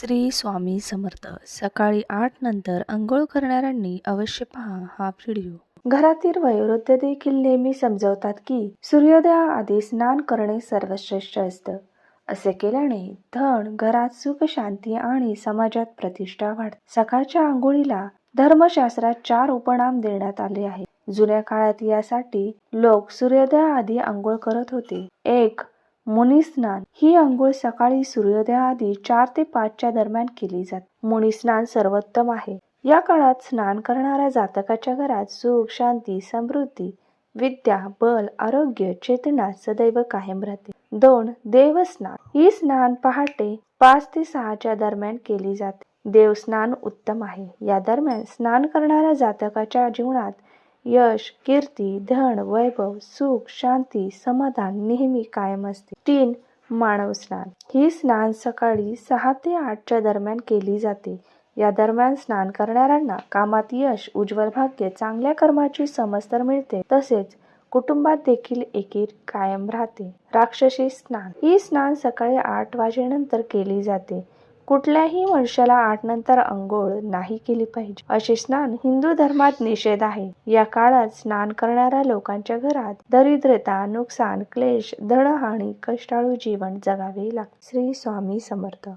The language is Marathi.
श्री स्वामी समर्थ. सकाळी आठ नंतर अंघोळ करणाऱ्यांनी अवश्य पहा हा व्हिडिओ. घरातील वयोवृद्ध देखील नेहमी समजवतात की सूर्योदयाआधी स्नान करणे सर्वश्रेष्ठ असतं. असे केल्याने धन घरात सुख शांती आणि समाजात प्रतिष्ठा वाढते. सकाळच्या आंघोळीला धर्मशास्त्रात चार उपनाम देण्यात आले आहेत. जुन्या काळात यासाठी लोक सूर्योदयाआधी आंघोळ करत होते. एक मुनिस्नान ही आंघोळ सकाळी सूर्योदयाआधी चार ते पाचच्या दरम्यान केली जाते. मुनिस्नान सर्वोत्तम आहे. या काळात स्नान करणाऱ्या जातकाच्या घरात सुख शांती समृद्धी विद्या बल आरोग्य चेतना सदैव कायम राहते. दोन देवस्नान ही स्नान पहाटे पाच ते सहाच्या दरम्यान केली जाते. देवस्नान उत्तम आहे. या दरम्यान स्नान करणाऱ्या जातकाच्या जीवनात यश कीर्ती धन वैभव सुख शांती समाधान नेहमी कायम असते. तीन मानव स्नान. ही स्नान सकाळी सहा ते आठच्या दरम्यान केली जाते. या दरम्यान स्नान करणाऱ्यांना कामात यश उज्ज्वल भाग्य चांगल्या कर्माची समज तर मिळते. तसेच कुटुंबात देखील एकीर कायम राहते. राक्षसी स्नान. ही स्नान सकाळी आठ वाजेनंतर केली जाते. कुठल्याही वर्षाला आठ नंतर अंघोळ नाही केली पाहिजे. असे स्नान हिंदू धर्मात निषेध आहे. या काळात स्नान करणाऱ्या लोकांच्या घरात दरिद्रता नुकसान क्लेश धनहानी कष्टाळू जीवन जगावे लागते. श्री स्वामी समर्थ.